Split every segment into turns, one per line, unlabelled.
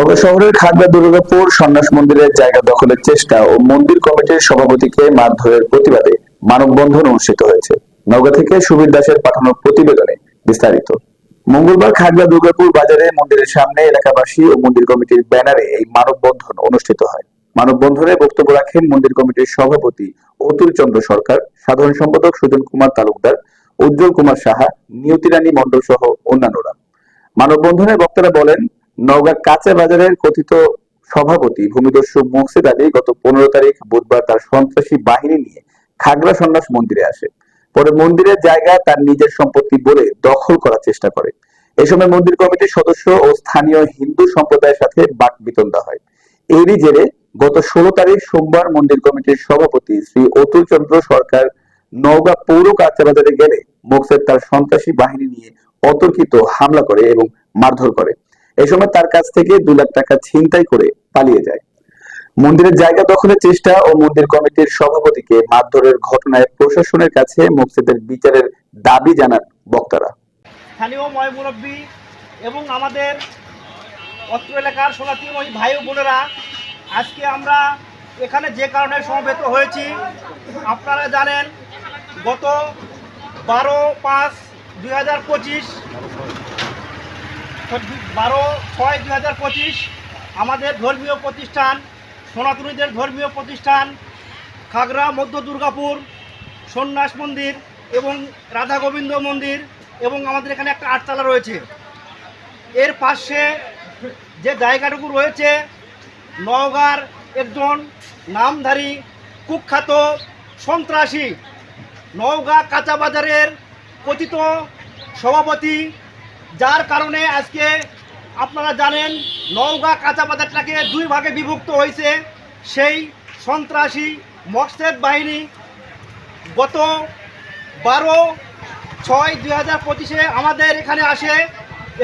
নওগাঁ শহরের খাগড়া দুর্গাপুর সন্ন্যাস মন্দিরের জায়গা দখলের চেষ্টা ও মন্দির কমিটির সভাপতিকে মারধরের প্রতিবাদে মানববন্ধন অনুষ্ঠিত হয়েছে। নওগাঁ থেকে সুবীর দাসের পাঠানো প্রতিবেদনে বিস্তারিত। মঙ্গলবার খাগড়া দুর্গাপুর বাজারে মন্দিরের সামনে এলাকাবাসী ও মন্দির কমিটির ব্যানারে এই মানববন্ধন অনুষ্ঠিত হয়। মানববন্ধনে বক্তব্য রাখেন মন্দির কমিটির সভাপতি অতুল চন্দ্র সরকার, সাধারণ সম্পাদক সুজন কুমার তালুকদার, উজ্জ্বল কুমার সাহা, নিয়তি রানী মণ্ডল সহ অন্যান্যরা। মানববন্ধনে বক্তারা বলেন নওগাঁ কাঁচা বাজারের কথিত সভাপতি ভূমিদস্যু মোহসেদ আলী গত পনেরো তারিখ বুধবার তার সন্ত্রাসী বাহিনী নিয়ে খাগড়া সন্ন্যাস মন্দিরে আসে। পরে মন্দিরের জায়গা তার নিজের সম্পত্তি বলে দখল করার চেষ্টা করে। এ সময় মন্দির কমিটির সদস্য ও স্থানীয় হিন্দু সম্প্রদায়ের সাথে বাক বিতণ্ডা হয়। এরই জেরে গত ষোলো তারিখ সোমবার মন্দির কমিটির সভাপতি শ্রী অতুল চন্দ্র সরকার নওগাঁ পৌর কাঁচাবাজারে গেলে মোকসেদ তার সন্ত্রাসী বাহিনী নিয়ে অতর্কিত হামলা করে এবং মারধর করে। এ সময় তার কাছ থেকে দু লাখ টাকা ছিনতাই করে পালিয়ে যায়। মন্দিরের জায়গা দখলের চেষ্টা ও মন্দির কমিটির সভাপতিকে মারধরের ঘটনায় প্রশাসনের কাছে মোকসেদের বিচারের দাবি জানান বক্তারা।
স্থানীয় ময় মুরব্বী এবং আমাদের অত্র এলাকার সোনাতিময়ী ভাই বোনেরা, আজকে আমরা এখানে যে কারণে সমবেত হয়েছি, আপনারা জানেন গত বারো পাঁচ দুই হাজার পঁচিশ বারো ছয় দুই হাজার পঁচিশ। আমাদের ধর্মীয় প্রতিষ্ঠান, সনাতনীদের ধর্মীয় প্রতিষ্ঠান, খাগড়া, মধ্য দুর্গাপুর, সন্ন্যাস মন্দির এবং রাধা গোবিন্দ মন্দির এবং আমাদের এখানে একটা আটতলা রয়েছে। এর পাশে যে জায়গাটুকু রয়েছে, নওগাঁর একজন নামধারী কুখ্যাত সন্ত্রাসী, নওগাঁ কাঁচা বাজারের কথিত সভাপতি যার কারণে আজকে আপনারা জানেন নওগাঁ কাঁচা বাজারটাকে দুই ভাগে বিভক্ত হয়েছে। সেই সন্ত্রাসী মকসেদ বাহিনী গত বারো ছয় দুই হাজার পঁচিশে আমাদের এখানে আসে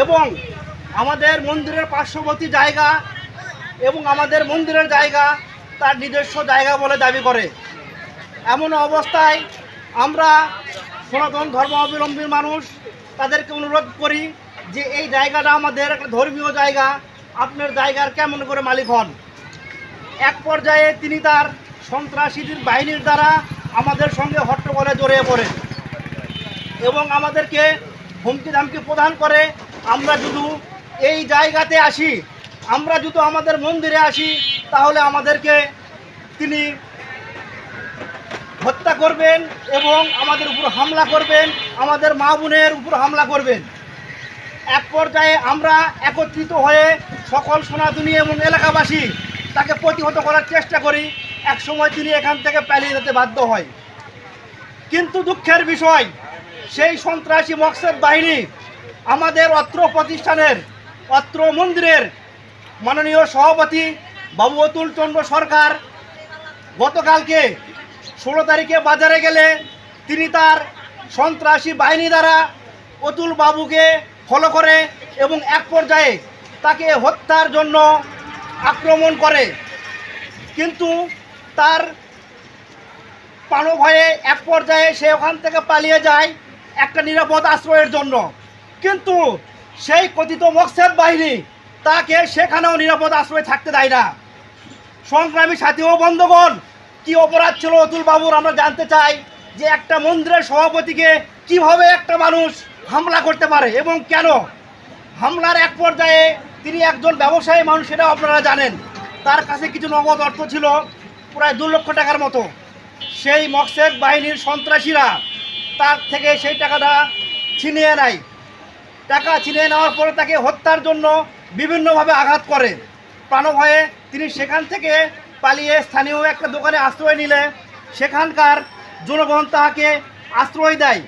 এবং আমাদের মন্দিরের পার্শ্ববর্তী জায়গা এবং আমাদের মন্দিরের জায়গা তার নিজস্ব জায়গা বলে দাবি করে। এমন অবস্থায় আমরা সনাতন ধর্মাবলম্বী মানুষ তাদেরকে অনুরোধ করি যে এই জায়গাটা আমাদের একটা ধর্মীয় জায়গা। আপনার জায়গার কেমন করে মালিক হন? এক পর্যায়ে তিনি তার সন্ত্রাসীদের বাহিনীর দ্বারা আমাদের সঙ্গে হট্টগোলে জড়িয়ে পড়েন এবং আমাদেরকে হুমকি ধামকি প্রদান করে। আমরা যদি এই জায়গাতে আসি, আমরা যদি আমাদের মন্দিরে আসি, তাহলে আমাদেরকে তিনি হত্যা করবেন এবং আমাদের উপর হামলা করবেন, আমাদের মা বোনের উপর হামলা করবেন। এক পর্যায়ে আমরা একত্রিত হয়ে সকল সনাতনী এবং এলাকাবাসী তাকে প্রতিহত করার চেষ্টা করি। এক সময় তিনি এখান থেকে পালিয়ে যেতে বাধ্য হয়। কিন্তু দুঃখের বিষয়, সেই সন্ত্রাসী মকসেদ বাহিনী আমাদের অত্র প্রতিষ্ঠানের, অত্র মন্দিরের মাননীয় সভাপতি বাবু অতুল চন্দ্র সরকার গতকালকে ষোলো তারিখে বাজারে গেলে তিনি তার সন্ত্রাসী বাহিনী দ্বারা অতুল বাবুকে ফলো করে এবং এক পর্যায়ে তাকে হত্যার জন্য আক্রমণ করে। কিন্তু তার প্রাণভয়ে এক পর্যায়ে সে ওখান থেকে পালিয়ে যায় একটা নিরাপদ আশ্রয়ের জন্য। কিন্তু সেই কথিত মকসেদ বাহিনী তাকে সেখানেও নিরাপদ আশ্রয়ে থাকতে দেয় না। সংগ্রামী সাথী ও বন্ধুগণ কি অপরাধ ছিল অতুল বাবুর আমরা জানতে চাই যে একটা মন্দিরের সভাপতিকে কীভাবে একটা মানুষ হামলা করতে পারে এবং কেন? হামলার এক পর্যায়ে তিনি একজন ব্যবসায়ী মানুষ সেটাও আপনারা জানেন। তার কাছে কিছু নগদ অর্থ ছিল, প্রায় দু লক্ষ টাকার মতো। সেই মকসেদ বাহিনীর সন্ত্রাসীরা তার থেকে সেই টাকাটা ছিনিয়ে নেয়। টাকা ছিনিয়ে নেওয়ার পরে তাকে হত্যার জন্য বিভিন্নভাবে আঘাত করে। প্রাণভয়ে তিনি সেখান থেকে পালিয়ে স্থানীয় একটা দোকানে আশ্রয় নিলে সেখানকার জনগণ তাহাকে আশ্রয় দেয়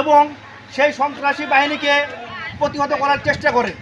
এবং সেই সন্ত্রাসী বাহিনীকে প্রতিহত করার চেষ্টা করে।